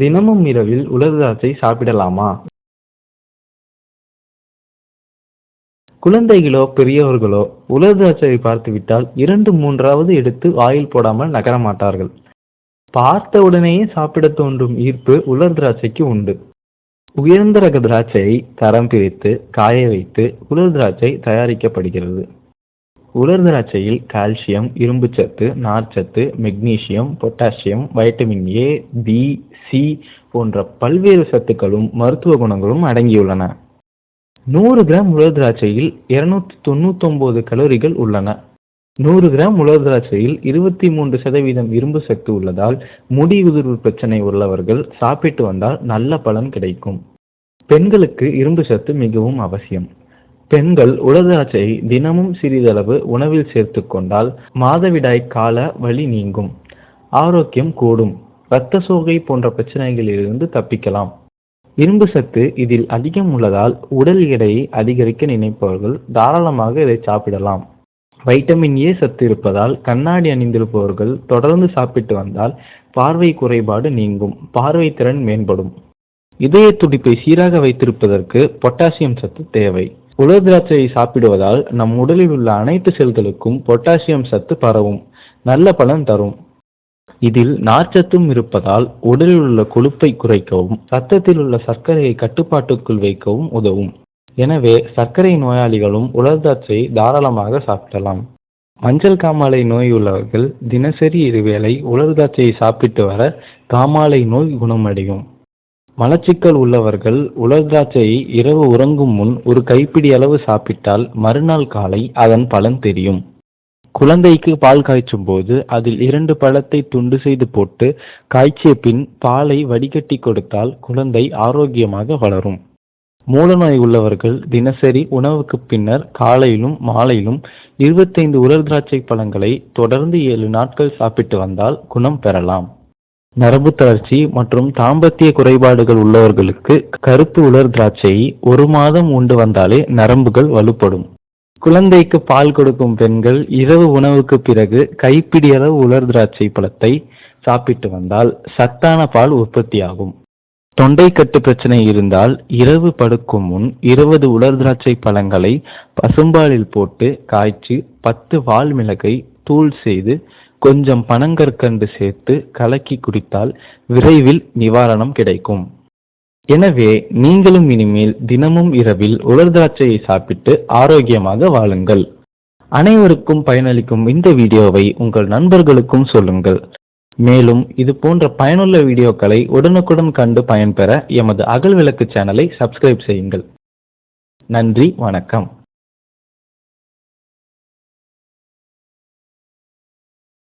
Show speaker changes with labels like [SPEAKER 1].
[SPEAKER 1] தினமும் இரவில் உலர் திராட்சை சாப்பிடலாமா? குழந்தைகளோ பெரியவர்களோ உலர் திராட்சையை பார்த்துவிட்டால் இரண்டு மூன்றாவது எடுத்து வாயில் போடாமல் நகர மாட்டார்கள். பார்த்த உடனேயே சாப்பிட தோன்றும் ஈர்ப்பு உலர் திராட்சைக்கு உண்டு. உயர்ந்த ரக திராட்சையை தரம் பிரித்து காய வைத்து உலர் திராட்சை தயாரிக்கப்படுகிறது. உலர் திராட்சையில் கால்சியம் இரும்புச்சத்து நார்ச்சத்து magnesium potassium vitamin A B C போன்ற பல்வேறு சத்துக்களும் மருத்துவ குணங்களும் அடங்கியுள்ளன. நூறு கிராம் உலர் திராட்சையில் இருநூத்தி தொண்ணூத்தொன்பது கலோரிகள் உள்ளன. நூறு கிராம் உலர் திராட்சையில் இருபத்தி மூன்று சதவீதம் இரும்பு சத்து உள்ளதால் முடி உதிர்வு பிரச்சனை உள்ளவர்கள் சாப்பிட்டு வந்தால் நல்ல பலன் கிடைக்கும். பெண்களுக்கு இரும்பு சத்து மிகவும் அவசியம். பெண்கள் உலர் தினமும் சிறிதளவு உணவில் சேர்த்து கொண்டால் மாதவிடாய் கால வலி நீங்கும். ஆரோக்கியம் கூடும். இரத்த சோகை போன்ற பிரச்சனைகளிலிருந்து தப்பிக்கலாம். இரும்பு சத்து இதில் அதிகம் உள்ளதால் உடல் எடையை அதிகரிக்க நினைப்பவர்கள் தாராளமாக இதை சாப்பிடலாம். வைட்டமின் ஏ சத்து இருப்பதால் கண்ணாடி அணிந்திருப்பவர்கள் தொடர்ந்து சாப்பிட்டு வந்தால் பார்வை குறைபாடு நீங்கும். பார்வை திறன் மேம்படும். இதய துடிப்பை சீராக வைத்திருப்பதற்கு பொட்டாசியம் சத்து தேவை. உலர் திராட்சையை சாப்பிடுவதால் நம் உடலில் உள்ள அனைத்து செல்களுக்கும் பொட்டாசியம் சத்து பரவும் நல்ல பலன் தரும். இதில் நார்ச்சத்தும் இருப்பதால் உடலில் உள்ள கொழுப்பை குறைக்கவும் ரத்தத்தில் உள்ள சர்க்கரையை கட்டுப்பாட்டுக்குள் வைக்கவும் உதவும். எனவே சர்க்கரை நோயாளிகளும் உலர் திராட்சையை தாராளமாக சாப்பிடலாம். மஞ்சள் காமாலை நோய் உள்ளவர்கள் தினசரி இருவேளை உலர் திராட்சையை சாப்பிட்டு வர காமாலை நோய் குணமடையும். மலச்சிக்கல் உள்ளவர்கள் உலர் திராட்சையை இரவு உறங்கும் முன் ஒரு கைப்பிடி அளவு சாப்பிட்டால் மறுநாள் காலை அதன் பலன் தெரியும். குழந்தைக்கு பால் காய்ச்சும் போது அதில் இரண்டு பழத்தை துண்டு செய்து போட்டு காய்ச்சிய பின் பாலை வடிகட்டி கொடுத்தால் குழந்தை ஆரோக்கியமாக வளரும். மூலநோய் உள்ளவர்கள் தினசரி உணவுக்கு பின்னர் காலையிலும் மாலையிலும் இருபத்தைந்து உலர் திராட்சை பழங்களை தொடர்ந்து ஏழு நாட்கள் சாப்பிட்டு வந்தால் குணம் பெறலாம். நரம்பு தளர்ச்சி மற்றும் தாம்பத்திய குறைபாடுகள் உள்ளவர்களுக்கு கருப்பு உலர் திராட்சையை ஒரு மாதம் உண்டு வந்தாலே நரம்புகள் வலுப்படும். குழந்தைக்கு பால் கொடுக்கும் பெண்கள் இரவு உணவுக்கு பிறகு கைப்பிடி அளவு உலர் திராட்சை பழத்தை சாப்பிட்டு வந்தால் சத்தான பால் உற்பத்தியாகும். தொண்டை கட்டு பிரச்சனை இருந்தால் இரவு படுக்கும் முன் இருபது உலர் திராட்சை பழங்களை பசும்பாலில் போட்டு காய்ச்சி பத்து வால் மிளகை தூள் செய்து கொஞ்சம் பனங்கற்கண்டு சேர்த்து கலக்கி குடித்தால் விரைவில் நிவாரணம் கிடைக்கும். எனவே நீங்களும் இனிமேல் தினமும் இரவில் உலர் திராட்சையை சாப்பிட்டு ஆரோக்கியமாக வாழுங்கள். அனைவருக்கும் பயனளிக்கும் இந்த வீடியோவை உங்கள் நண்பர்களுக்கும் சொல்லுங்கள். மேலும் இது போன்ற பயனுள்ள வீடியோக்களை உடனுக்குடன் கண்டு பயன்பெற எமது அகல் விளக்கு சேனலை சப்ஸ்கிரைப் செய்யுங்கள். நன்றி வணக்கம்.